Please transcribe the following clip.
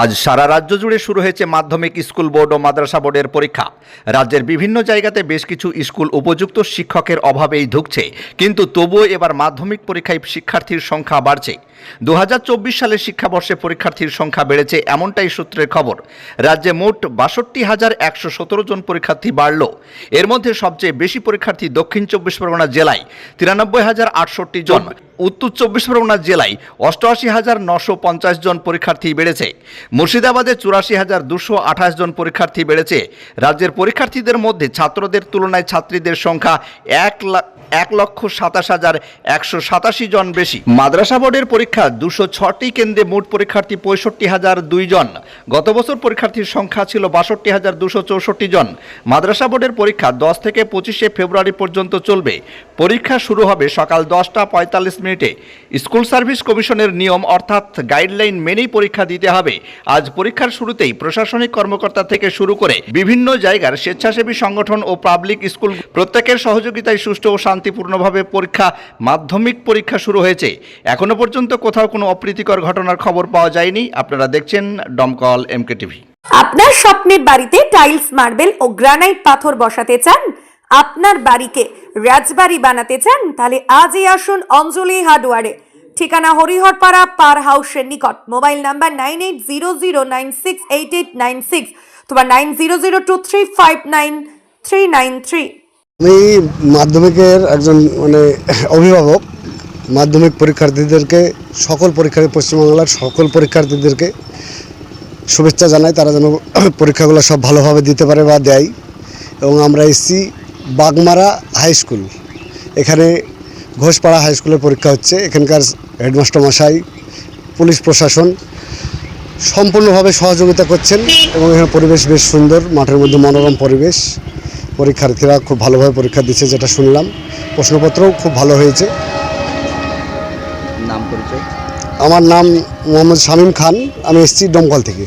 আজ সারা রাজ্য জুড়ে শুরু হয়েছে মাধ্যমিক স্কুল বোর্ড ও মাদ্রাসা বোর্ডের পরীক্ষা। রাজ্যের বিভিন্ন জায়গাতে বেশ কিছু স্কুল উপযুক্ত শিক্ষকের অভাবেই ধুকছে, কিন্তু তবুও এবার মাধ্যমিক পরীক্ষায় শিক্ষার্থীর সংখ্যা বাড়ছে। দু সালের শিক্ষাবর্ষে পরীক্ষার্থীর সংখ্যা বেড়েছে এমনটাই সূত্রের খবর। রাজ্যে মোট বাষট্টি হাজার একশো সতেরো জন পরীক্ষার্থী বাড়ল। এর মধ্যে সবচেয়ে বেশি পরীক্ষার্থী দক্ষিণ চব্বিশ পরগনা জেলায়, তিরানব্বই হাজার আটষট্টি জন। উত্তর চব্বিশ পরগনা জেলায় অষ্টআশি হাজার নশো পঞ্চাশ জন পরীক্ষার্থী বেড়েছে। মুর্শিদাবাদে চুরাশি হাজার দুশো আঠাশ জন পরীক্ষার্থী বেড়েছে। রাজ্যের পরীক্ষার্থীদের মধ্যে ছাত্রদের তুলনায় ছাত্রীদের সংখ্যা এক লাখ এক লক্ষ সাতাশ হাজার একশো সাতাশি জন বেশি। মাদ্রাসা বোর্ডের পরীক্ষা, দুশো ছটি কেন্দ্রে মোট পরীক্ষার্থী পঁয়ষট্টি হাজার দুই জন। গত বছর পরীক্ষার্থীর সংখ্যা ছিল বাষট্টি হাজার দুশো চৌষট্টি জন। মাদ্রাসা বোর্ডের পরীক্ষা দশ থেকে পঁচিশে ফেব্রুয়ারি পর্যন্ত চলবে। পরীক্ষা শুরু হবে সকাল দশটা পঁয়তাল্লিশ মিনিটে। স্কুল সার্ভিস কমিশনের নিয়ম অর্থাৎ গাইডলাইন মেনেই পরীক্ষা দিতে হবে। আজ পরীক্ষার শুরুতেই প্রশাসনিক কর্মকর্তা থেকে শুরু করে বিভিন্ন জায়গার স্বেচ্ছাসেবী সংগঠন ও পাবলিক স্কুল প্রত্যেকের সহযোগিতায় সুষ্ঠু ও শান্তিপূর্ণভাবে পরীক্ষা, মাধ্যমিক পরীক্ষা শুরু হয়েছে। এখনও পর্যন্ত কোথাও কোনো অপ্রীতিকর ঘটনার খবর পাওয়া যায়নি। আপনারা দেখছেন ডমকল এমকে টিভি আপনার স্বপ্নের বাড়িতে টাইলস, মার্বেল ও গ্রানাইট পাথর বসাতে চান? আপনার বাড়িকে রাজবাড়ি বানাতে চান? তাহলে আজই আসুন অঞ্জলি হার্ডওয়ারে। ঠিকানা হরিহরপাড়া পার হাউসের নিকট। Mobile number nine eight zero zero nine six eight eight nine six. তোমার nine zero zero two three five nine three nine three. আমি মাধ্যমিকের একজন মানে অভিভাবক, মাধ্যমিক পরীক্ষার্থীদেরকে, সকল পরীক্ষার্থী, পশ্চিমবাংলার সকল পরীক্ষার্থীদেরকে শুভেচ্ছা জানাই। তারা যেন পরীক্ষাগুলো সব ভালোভাবে দিতে পারে বা দেয়। এবং আমরা এসছি বাগমারা হাই স্কুল। এখানে ঘোষপাড়া হাই স্কুলের পরীক্ষা হচ্ছে। এখানকার হেডমাস্টার মশাই, পুলিশ প্রশাসন সম্পূর্ণভাবে সহযোগিতা করছেন। এবং এখানে পরিবেশ বেশ সুন্দর, মাঠের মধ্যে মনোরম পরিবেশ। পরীক্ষার্থীরা খুব ভালোভাবে পরীক্ষা দিচ্ছে যেটা শুনলাম। প্রশ্নপত্রও খুব ভালো হয়েছে। নাম পরিচয়? আমার নাম মোহাম্মদ শামীম খান আমি এসেছি দমকল থেকে।